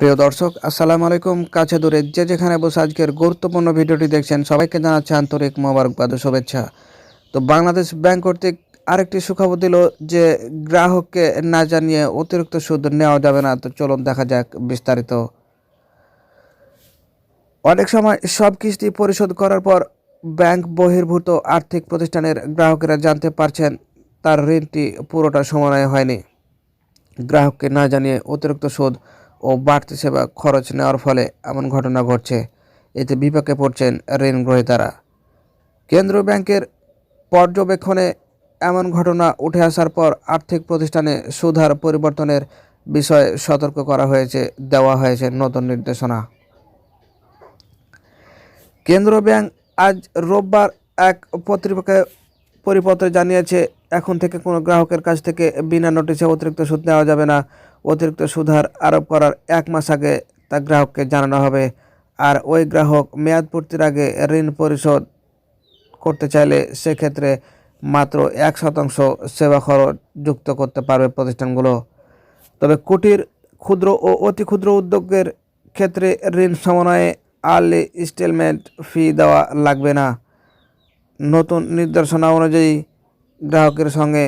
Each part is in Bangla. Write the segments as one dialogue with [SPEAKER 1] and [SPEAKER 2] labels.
[SPEAKER 1] প্রিয় দর্শক, আসসালামু আলাইকুম। কাছে দূরে যে যেখানে বসে আজকের গুরুত্বপূর্ণ ভিডিওটি দেখছেন, সবাইকে জানাচ্ছি আন্তরিক মোবারকবাদ ও শুভেচ্ছা। তো বাংলাদেশ ব্যাংক কর্তৃক আরেকটি সুখবর দিল যে, গ্রাহককে না জানিয়ে অতিরিক্ত সুদ নেওয়া যাবে না। তো চলুন দেখা যাক বিস্তারিত। অনেক সময় সব কিস্তি পরিশোধ করার পর ব্যাংক বহির্ভূত আর্থিক প্রতিষ্ঠানের গ্রাহকেরা জানতে পারছেন, তার ঋণটি পুরোটা সমন্বয় হয়নি। গ্রাহককে না জানিয়ে অতিরিক্ত সুদ ও বাড়তি সেবা খরচ নেওয়ার ফলে এমন ঘটনা ঘটছে। এতে বিপাকে পড়ছেন ঋণ গ্রহীতারা। কেন্দ্রীয় ব্যাংকের পর্যবেক্ষণে এমন ঘটনা উঠে আসার পর আর্থিক প্রতিষ্ঠানে সুধার পরিবর্তনের বিষয়ে সতর্ক করা হয়েছে, দেওয়া হয়েছে নতুন নির্দেশনা। কেন্দ্রীয় ব্যাংক আজ রোববার এক পত্রিকায় পরিপত্রে জানিয়েছে, এখন থেকে কোনো গ্রাহকের কাছ থেকে বিনা নোটিশে অতিরিক্ত সুদ নেওয়া যাবে না। অতিরিক্ত সুদহার আরোপ করার এক মাস আগে তা গ্রাহককে জানানো হবে। আর ওই গ্রাহক মেয়াদ পূর্তির আগে ঋণ পরিশোধ করতে চাইলে সেক্ষেত্রে মাত্র এক শতাংশ সেবা খরচ যুক্ত করতে পারবে প্রতিষ্ঠানগুলো। তবে কুটির ক্ষুদ্র ও অতি ক্ষুদ্র উদ্যোগের ক্ষেত্রে ঋণ সমন্বয়ে আর্লি ইনস্টলমেন্ট ফি দেওয়া লাগবে না। নতুন নির্দেশনা অনুযায়ী গ্রাহকের সঙ্গে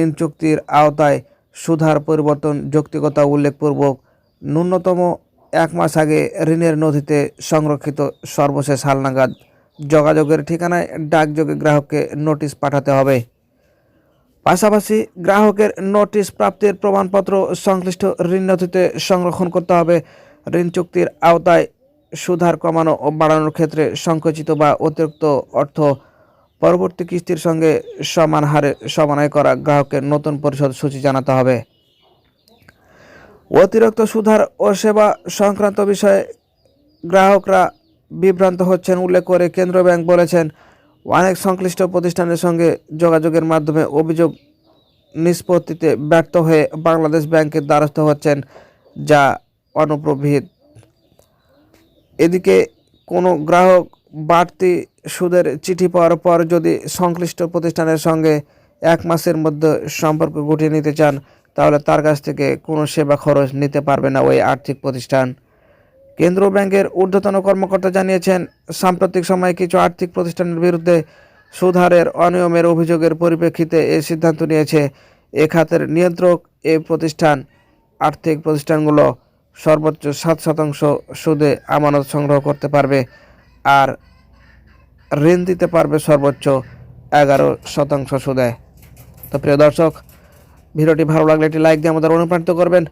[SPEAKER 1] ঋণ চুক্তির আওতায় সুধার পরিবর্তন যৌক্তিকতা উল্লেখপূর্বক ন্যূনতম এক মাস আগে ঋণের নথিতে সংরক্ষিত সর্বশেষ হালনাগাদ। যোগাযোগের ঠিকানায় ডাকযোগে গ্রাহককে নোটিশ পাঠাতে হবে। পাশাপাশি গ্রাহকের নোটিশ প্রাপ্তির প্রমাণপত্র সংশ্লিষ্ট ঋণ নথিতে সংরক্ষণ করতে হবে। ঋণ চুক্তির আওতায় সুধার কমানো ও বাড়ানোর ক্ষেত্রে সংকুচিত বা অতিরিক্ত অর্থ পরবর্তী কিস্তির সঙ্গে সমান হারে সমন্বয় করা গ্রাহকের নতুন পরিশোধ সূচি জানাতে হবে। অতিরিক্ত সুধার ও সেবা সংক্রান্ত বিষয়ে গ্রাহকরা বিভ্রান্ত হচ্ছেন উল্লেখ করে কেন্দ্র ব্যাংক বলেছেন, অনেক সংশ্লিষ্ট প্রতিষ্ঠানের সঙ্গে যোগাযোগের মাধ্যমে অভিযোগ নিষ্পত্তিতে ব্যর্থ হয়ে বাংলাদেশ ব্যাংকের দ্বারস্থ হচ্ছেন, যা অনুপ্রভিত এদিকে কোনো গ্রাহক বাড়তি সুদের চিঠি পাওয়ার পর যদি সংশ্লিষ্ট প্রতিষ্ঠানের সঙ্গে এক মাসের মধ্যে সম্পর্ক গুটিয়ে নিতে চান, তাহলে তার কাছ থেকে কোনো সেবা খরচ নিতে পারবে না ওই আর্থিক প্রতিষ্ঠান। কেন্দ্রীয় ব্যাংকের ঊর্ধ্বতন কর্মকর্তা জানিয়েছেন, সাম্প্রতিক সময়ে কিছু আর্থিক প্রতিষ্ঠানের বিরুদ্ধে সুধারের অনিয়মের অভিযোগের পরিপ্রেক্ষিতে এই সিদ্ধান্ত নিয়েছে। এ খাতের নিয়ন্ত্রক এ প্রতিষ্ঠান, আর্থিক প্রতিষ্ঠানগুলো সর্বোচ্চ সাত শতাংশ সুদে আমানত সংগ্রহ করতে পারবে। আর ঋণ দিতে পারবে সর্বোচ্চ এগারো শতাংশ সুদে। তো প্রিয় দর্শক, ভিডিওটি ভালো লাগলে একটি লাইক দিয়ে আমাদের অনুপ্রাণিত করবেন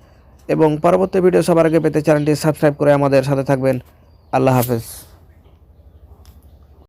[SPEAKER 1] এবং পরবর্তী ভিডিও সবার আগে পেতে চ্যানেলটি সাবস্ক্রাইব করে আমাদের সাথে থাকবেন। আল্লাহ হাফেজ।